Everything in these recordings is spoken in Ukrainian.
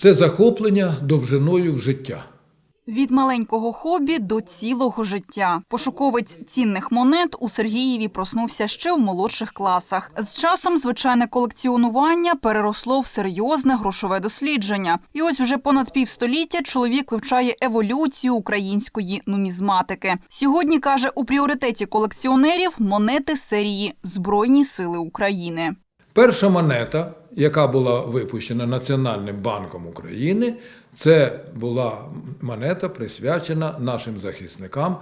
Це захоплення довжиною в життя. Від маленького хобі до цілого життя. Пошуковець цінних монет у Сергієві проснувся ще в молодших класах. З часом звичайне колекціонування переросло в серйозне грошове дослідження. І ось вже понад півстоліття чоловік вивчає еволюцію української нумізматики. Сьогодні каже, у пріоритеті колекціонерів монети серії Збройні сили України. Перша монета, яка була випущена Національним банком України, це була монета присвячена нашим захисникам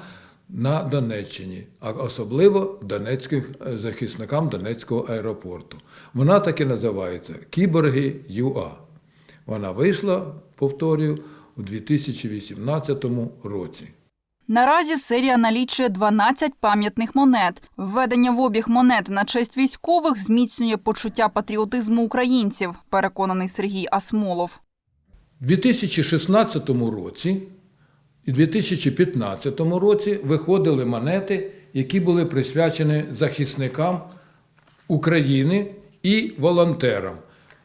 на Донеччині, а особливо донецьким е, захисникам Донецького аеропорту. Вона так і називається Кіборги ЮА. Вона вийшла, повторюю, у 2018 році. Наразі серія налічує 12 пам'ятних монет. Введення в обіг монет на честь військових зміцнює почуття патріотизму українців, переконаний Сергій Асмолов. У 2016 році і 2015 році виходили монети, які були присвячені захисникам України і волонтерам.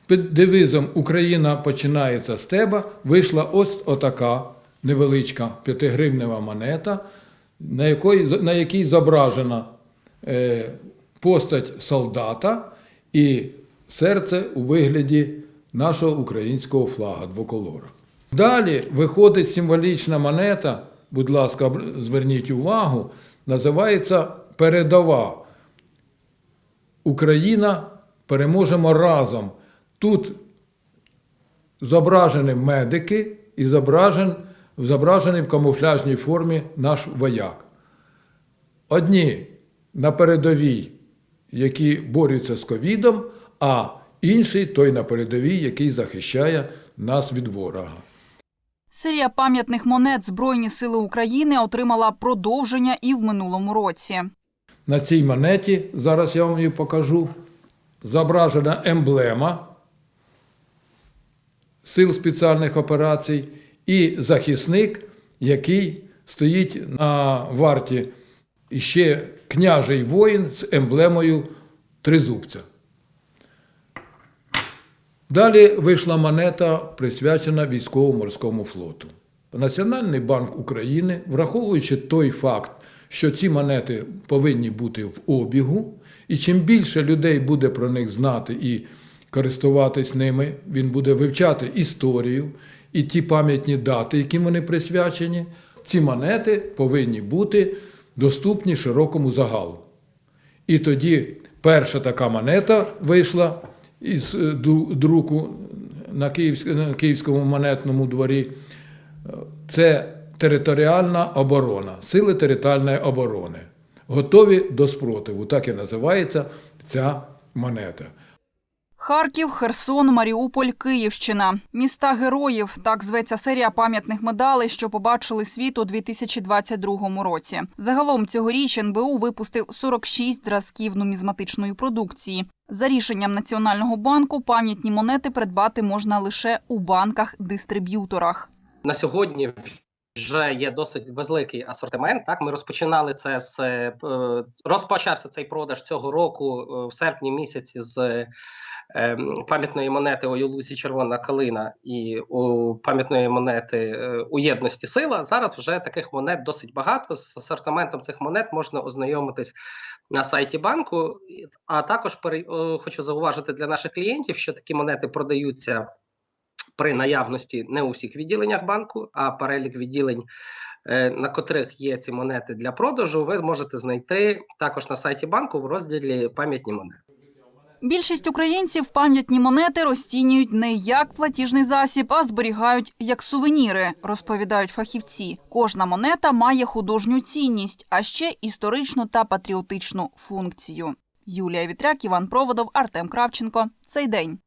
Під девізом Україна починається з тебе вийшла ось отака невеличка п'ятигривнева монета, на, якої, на якій зображена е, постать солдата і серце у вигляді нашого українського флага двоколора. Далі виходить символічна монета, будь ласка, зверніть увагу, називається передова. Україна переможемо разом. Тут зображені медики і зображен, зображений в камуфляжній формі наш вояк. Одні на передовій, які борються з ковідом, а інший той на передовій, який захищає нас від ворога. Серія пам'ятних монет Збройні сили України отримала продовження і в минулому році. На цій монеті, зараз я вам її покажу, зображена емблема Сил спеціальних операцій і захисник, який стоїть на варті і ще княжий воїн з емблемою тризубця. Далі вийшла монета, присвячена військово-морському флоту. Національний банк України, враховуючи той факт, що ці монети повинні бути в обігу, і чим більше людей буде про них знати і користуватись ними, він буде вивчати історію і ті пам'ятні дати, яким вони присвячені, ці монети повинні бути доступні широкому загалу. І тоді перша така монета вийшла із е, друку на, Київському монетному дворі. Е, Це територіальна оборона, сили територіальної оборони. Готові до спротиву. Так і називається ця монета. Харків, Херсон, Маріуполь, Київщина. Міста героїв. Так зветься серія пам'ятних медалей, що побачили світ у 2022 році. Загалом цьогоріч НБУ випустив 46 зразків нумізматичної продукції. За рішенням Національного банку пам'ятні монети придбати можна лише у банках-дистриб'юторах. на сьогодні вже є досить великий асортимент. Так, ми розпочинали це з е, розпочався цей продаж цього року е, в серпні місяці з пам'ятної монети у Юлусі Червона калина і у пам'ятної монети е, у єдності сила. Зараз вже таких монет досить багато. З асортиментом цих монет можна ознайомитись на сайті банку. А також хочу зауважити для наших клієнтів, що такі монети продаються при наявності не у всіх відділеннях банку, а перелік відділень, е, на котрих є ці монети для продажу, ви можете знайти також на сайті банку в розділі пам'ятні монети. Більшість українців пам'ятні монети розцінюють не як платіжний засіб, а зберігають як сувеніри, розповідають фахівці. Кожна монета має художню цінність, а ще історичну та патріотичну функцію. Юлія Вітряк, Іван Проводов, Артем Кравченко. Цей день.